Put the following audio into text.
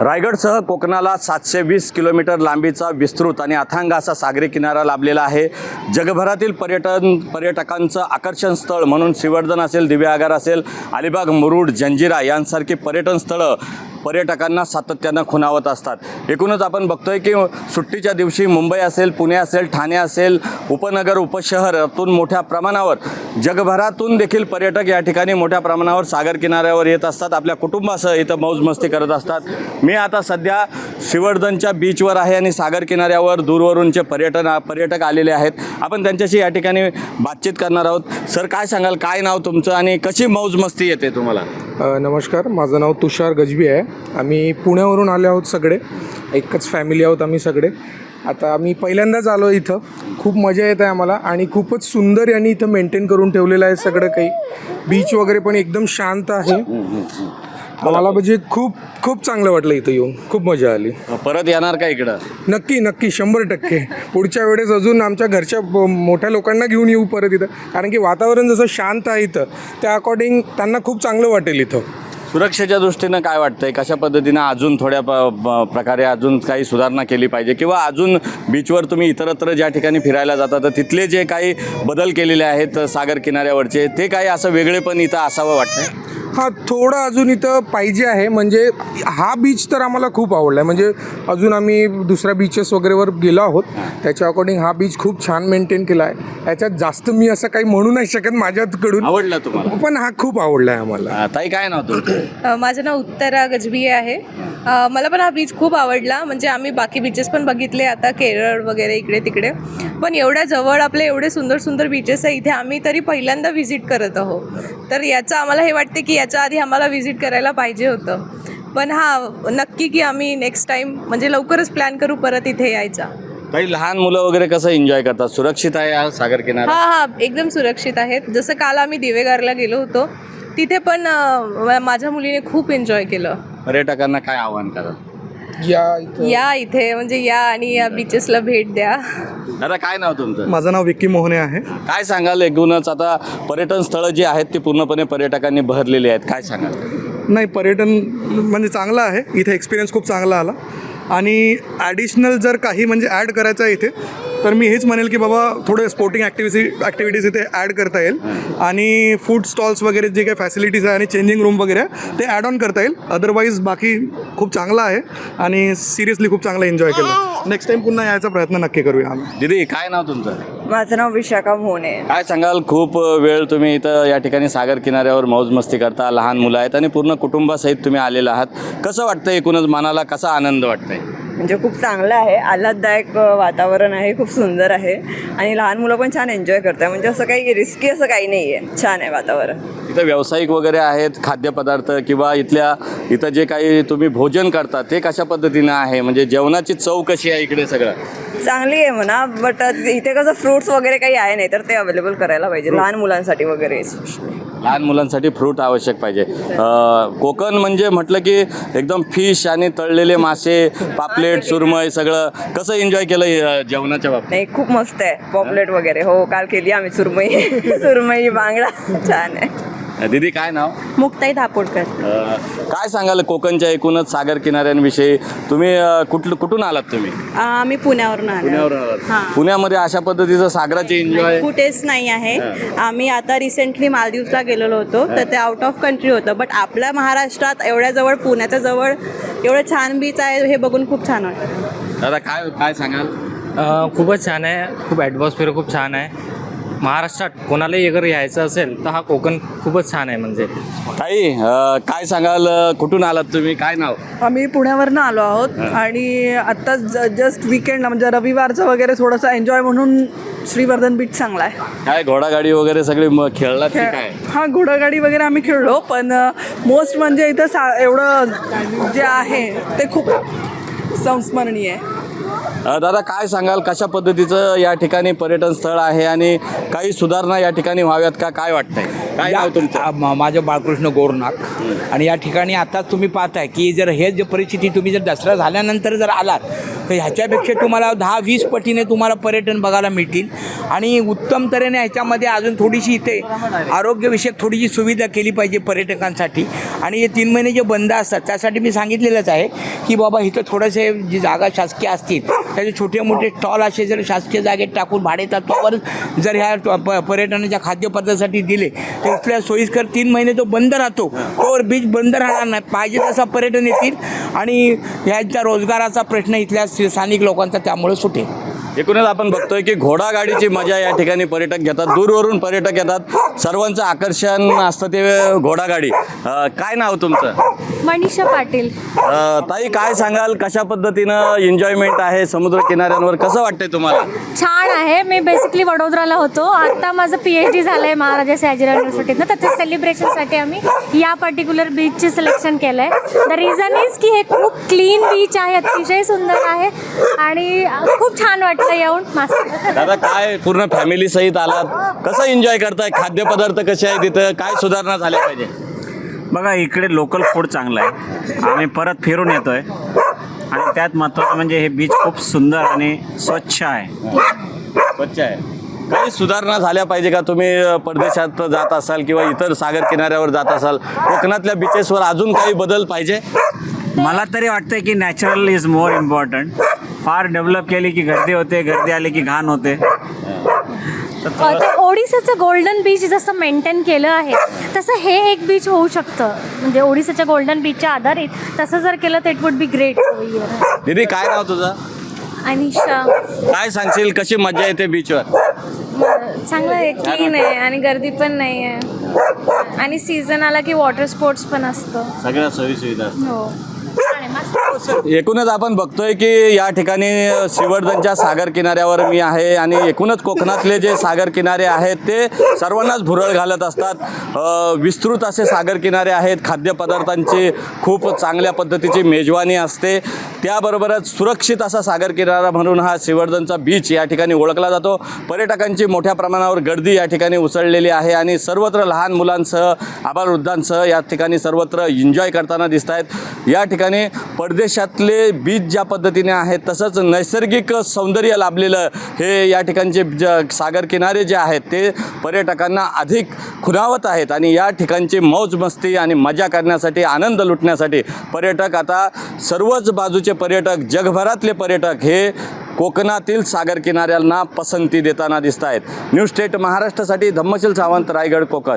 रायगडसह कोकणाला सातशे वीस किलोमीटर लांबीचा विस्तृत आणि अथांग असा सागरी किनारा लाभलेला आहे. जगभरातील पर्यटन पर्यटकांचं आकर्षण स्थळ म्हणून श्रीवर्धन असेल दिव्यागार असेल अलिबाग मुरुड जंजिरा यांसारखी पर्यटन स्थळं पर्यटकांना सातत्यानं खुणावत असतात. एकूणच आपण बघतोय की सुट्टीच्या दिवशी मुंबई असेल पुणे असेल ठाणे असेल उपनगर उपशहरातून मोठ्या प्रमाणावर जगभरातून देखील पर्यटक या ठिकाणी मोठ्या प्रमाणावर सागर किनाऱ्यावर येत असतात. आपल्या कुटुंबासह इथं मौज मस्ती करत असतात. मी आता सध्या श्रीवर्धनच्या बीचवर आहे आणि सागर किनाऱ्यावर दूरवरूनचे पर्यटन पर्यटक आलेले आहेत. आपण त्यांच्याशी या ठिकाणी बातचीत करणार आहोत. सर काय सांगाल? काय नाव तुमचं आणि कशी मौज मस्ती येते तुम्हाला? नमस्कार. माझं नाव तुषार गजबी आहे. आम्ही पुण्यावरून आले आहोत सगळे. एकच फॅमिली आहोत आम्ही सगळे. आता आम्ही पहिल्यांदाच आलो इथं. खूप मजा येत आहे आम्हाला आणि खूपच सुंदर यांनी इथं मेंटेन करून ठेवलेलं आहे सगळं काही. बीच वगैरे पण एकदम शांत आहे. आम्हाला म्हणजे खूप खूप चांगलं वाटलं इथं येऊन. खूप मजा आली. परत येणार का इकडं? नक्की नक्की शंभर टक्के. पुढच्या वेळेस अजून आमच्या घरच्या ब- मोठ्या लोकांना घेऊन येऊ परत इथं. कारण की वातावरण जसं शांत आहे इथं त्या अकॉर्डिंग त्यांना खूप चांगलं वाटेल इथं. सुरक्षेच्या दृष्टीनं काय वाटतंय? कशा पद्धतीनं अजून थोड्या प प- प्रकारे अजून काही सुधारणा केली पाहिजे? किंवा अजून बीचवर तुम्ही इतरत्र ज्या ठिकाणी फिरायला जाता तर तिथले जे काही बदल केलेले आहेत सागर किनाऱ्यावरचे ते काही असं वेगळे पण इथं असावं वाटतंय? हा थोडं अजून इथं पाहिजे आहे. म्हणजे हा बीच तर आम्हाला खूप आवडला आहे म्हणजे अजून आम्ही दुसऱ्या बीचेस वगैरेवर गेलो आहोत. त्याच्या अकॉर्डिंग हा बीच खूप छान मेंटेन केला आहे याच्यात जास्त मी असं काही म्हणू नाही शकत माझ्याकडून. आवडलं तुम्हाला? पण हा खूप आवडला आहे आम्हाला ताई काय नाव तुमचं? अ, माझं नाव उत्तरा गजबी आहे. अ, मला पण हा बीच खूप आवडला. म्हणजे आम्ही बाकी बीचेस पण बघितले. आता केरळ वगैरे इकडे तिकडे. पण एवढ्या जवळ आपले एवढे सुंदर सुंदर बीचेस आहे. इथे आम्ही तरी पहिल्यांदा व्हिजिट करत आहोत. तर याचं आम्हाला हे वाटते की याच्या आधी आम्हाला व्हिजिट करायला पाहिजे होतं. पण हा नक्की की आम्ही नेक्स्ट टाईम म्हणजे लवकरच प्लॅन करू परत इथे यायचा. काही लहान मुलं वगैरे कसं एन्जॉय करतात? सुरक्षित आहे हा सागर किनारा? हा हा एकदम सुरक्षित आहेत. जसं काल आम्ही दिवेगारला गेलो होतो तिथे पण अ, माझ्या मुलीने खूप एन्जॉय केलं. पर्यटकांना काय आव्हान करा या इथं. या इथे म्हणजे या आणि या बीचेसला भेट द्या. दादा काय नाव तुमचं? माझं नाव विक्की मोहने आहे. काय सांगाल एकूणच? आता पर्यटन स्थळं जी आहेत ती पूर्णपणे पर्यटकांनी भरलेली आहेत. काय सांगाल? नाही पर्यटन म्हणजे चांगलं आहे. इथे एक्सपिरियन्स खूप चांगला आला. आणि ॲडिशनल जर काही म्हणजे ॲड करायचं आहे इथे तर मी हेच म्हणेल की बाबा थोडे स्पोर्टिंग ॲक्टिव्हिटी ॲक्टिव्हिटीज इथे ॲड करता येईल. आणि फूड स्टॉल्स वगैरे जे काही फॅसिलिटीज आहे आणि चेंजिंग रूम वगैरे ते ॲड ऑन करता येईल. अदरवाईज बाकी खूप चांगलं आहे. आणि सिरियसली खूप चांगलं एन्जॉय केलं. नेक्स्ट टाईम पुन्हा यायचा प्रयत्न नक्की करूया आम्ही. दिदी काय नाव तुमचं? माझं नाव विशाखा मोहने. काय सांगाल? खूप वेळ तुम्ही इथं या ठिकाणी सागर किनाऱ्यावर मौज मस्ती करता. लहान मुलं आहेत आणि पूर्ण कुटुंबासहित तुम्ही आलेला आहात. कसं वाटतं एकूणच मनाला? कसा आनंद वाटतंय? म्हणजे खूप चांगलं आहे. आल्हाददायक वातावरण आहे. खूप सुंदर आहे. आणि लहान मुलं पण छान एन्जॉय करतात. म्हणजे असं काही रिस्की असं काही नाही आहे छान आहे वातावरण. इथं व्यावसायिक वगैरे आहेत खाद्यपदार्थ किंवा इथल्या इथं जे काही तुम्ही भोजन करता ते कशा पद्धतीनं आहे? म्हणजे जेवणाची चव कशी आहे इकडे सगळं? चांगली आहे म्हणा बट इथे कसं फ्रुट्स वगैरे काही आहे नाही तर ते अवेलेबल करायला पाहिजे. लहान मुलांसाठी वगैरे. लहान मुलांसाठी फ्रूट आवश्यक पाहिजे. कोकण म्हणजे म्हटलं की एकदम फिश आणि तळलेले मासे पापलेट सुरमई सगळं. कसं एन्जॉय केलं जेवणाच्या बाबतीत? नाही खूप मस्त आहे. पॉपलेट वगैरे. हो काल केली आम्ही सुरमई. सुरमई बांगडा. छान आहे. दिदी काय नाव? मुक्ताई धापोडकर. अं, काय सांगाल कोकणच्या एकूणच सागर किनाऱ्यांविषयी? तुम्ही अं, कुठलं कुठून आलात तुम्ही? आम्ही पुण्यावरून आलो. हां. पुण्यामध्ये अशा पद्धतीचं सागराचे एन्जॉय कुठेच नाही आहे. आम्ही आता रिसेंटली मालदीवला गेलेलो होतो तर ते आउट ऑफ कंट्री होतं. बट आपल्या महाराष्ट्रात एवढ्या जवळ पुण्याच्या जवळ एवढं छान बीच आहे हे बघून खूप छान वाटतं. दादा काय काय सांगाल? अ, खूपच छान आहे. खूप ॲटमॉस्फिअर खूप छान आहे. महाराष्ट्रात कोणालाही अगर यायचं असेल तर हा कोकण खूपच छान आहे म्हणजे. ताई अं, काय सांगाल कुठून आलात तुम्ही? काय नाव? आम्ही पुण्यावरनं आलो आहोत आणि आत्ता जस्ट विकेंड म्हणजे रविवारचं वगैरे थोडंसं एन्जॉय म्हणून श्रीवर्धन बीच चांगला आहे. काय घोडागाडी वगैरे सगळी म- खेळलात की काय? हा घोडागाडी वगैरे आम्ही खेळलो पण मोस्ट म्हणजे इथं सा एवढं जे आहे ते खूप संस्मरणीय आहे. दादा काय सांगाल? कशा पद्धतीचं या ठिकाणी पर्यटन स्थळ आहे आणि काही सुधारणा या ठिकाणी व्हाव्यात का? काय वाटतंय? काय नाव तुमचं? माझं बाळकृष्ण गोरनाक. आणि या ठिकाणी आता तुम्ही पाहताय की जर हे जे परिस्थिती तुम्ही जर दसरा झाल्यानंतर जर आलात तर ह्याच्यापेक्षा तुम्हाला दहा वीस पटीने तुम्हाला पर्यटन बघायला मिळतील. आणि उत्तम तऱ्हेने ह्याच्यामध्ये अजून थोडीशी इथे आरोग्यविषयक थोडीशी सुविधा केली पाहिजे पर्यटकांसाठी. आणि हे तीन महिने जे बंद असतात त्यासाठी मी सांगितलेलंच आहे की बाबा इथं थोडेसे जी जागा शासकीय असतील त्याचे छोटे मोठे स्टॉल असे जर शासकीय जागेत टाकून भाडे तत्वावर जर ह्या प- पर्यटनाच्या खाद्यपदार्थासाठी दिले तर इथल्या सोयीस्कर तीन महिने तो बंद राहतो. तोवर बीच बंद राहणार नाही. पाहिजे तसा पर्यटन येतील आणि ह्याच्या रोजगाराचा प्रश्न इथल्या स्थानिक लोकांचा त्यामुळे सुटेल एकूणच आपण बघतोय की घोडागाडीची मजा या ठिकाणी पर्यटक घेतात. दूरवरून पर्यटक येतात. सर्वांचं आकर्षण असतं ते घोडागाडी अ, काय नाव तुमचं? मनीषा पाटील. अ, ताई काय सांगाल? कशा पद्धतीनं एन्जॉयमेंट आहे समुद्र किनाऱ्यांवर? कसं वाटतंय तुम्हाला? छान आहे. मी बेसिकली वडोदराला होतो. आता माझं पी एच डी झालं आहे महाराजा सयाजीराव युनिव्हर्सिटीतनं त्याच्या सेलिब्रेशनसाठी आम्ही या पर्टिक्युलर बीचचे सिलेक्शन केलं आहे द रिझन इज की हे खूप क्लीन बीच आहे अतिशय सुंदर आहे आणि खूप छान वाटतं येऊन. दादा काय पूर्ण फॅमिली सहित आलात? कसं एन्जॉय करताय? खाद्यपदार्थ कसे आहे तिथं काय सुधारणा झाल्या पाहिजे? बघा इकडे लोकल फूड चांगलं आहे. आम्ही परत फिरून येतो आहे आणि त्यात महत्त्वाचं म्हणजे हे बीच खूप सुंदर आणि स्वच्छ आहे. स्वच्छ आहे. काही सुधारणा झाल्या पाहिजे का? तुम्ही परदेशात जात असाल किंवा इतर सागर किनाऱ्यावर जात असाल कोकणातल्या बीचेसवर अजून काही बदल पाहिजे? मला तरी वाटतं की नॅचरल इज मोर इम्पॉर्टंट फार डेव्हलप केली की गर्दी होते गर्दी आली की घाण होते. अ, ते ओडिसाचं गोल्डन बीच जसं मेंटेन केलं आहे तसं हे एक बीच होऊ शकतं. म्हणजे ओडिसाच्या गोल्डन बीचच्या आधारित तसं जर केलं तर इट वुड बी ग्रेट दीदी काय नाव तुझं? अनिशा. काय सांगशील कशी मजा येते बीचवर चांगलं आहे क्लीन आहे आणि गर्दी पण नाही आहे आणि सीझन आला की वॉटर स्पोर्ट्स पण असतं. सगळ्या सोयी सुविधा हो. एकूणच आपण बघतोय की या ठिकाणी श्रीवर्धनच्या सागर किनाऱ्यावर मी आहे आणि एकूणच कोकणातले जे सागर किनारे आहेत ते सर्वांनाच भुरळ घालत असतात. विस्तृत असे सागर किनारे आहेत. खाद्यपदार्थांची खूप चांगल्या पद्धतीची मेजवानी असते. त्याबरोबरच सुरक्षित असा सागर किनारा म्हणून हा श्रीवर्धनचा बीच या ठिकाणी ओळखला जातो. पर्यटकांची मोठ्या प्रमाणावर गर्दी या ठिकाणी उसळलेली आहे आणि सर्वत्र लहान मुलांसह आबालवृद्धांसह या ठिकाणी सर्वत्र एन्जॉय करताना दिसत आहेत या ठिकाणी परदेश देशातले बीच ज्या पद्धतीने आहेत तसंच नैसर्गिक सौंदर्य लाभलेलं हे या ठिकाणचे ज सागर किनारे जे आहेत ते पर्यटकांना अधिक खुणावत आहेत आणि या ठिकाणची मौज मस्ती आणि मजा करण्यासाठी आनंद लुटण्यासाठी पर्यटक आता सर्वच बाजूचे पर्यटक जगभरातले पर्यटक हे कोकणातील सागर किनाऱ्यांना पसंती देताना दिसत आहेत न्यू स्टेट महाराष्ट्रासाठी धम्मशील सावंत रायगड कोकण.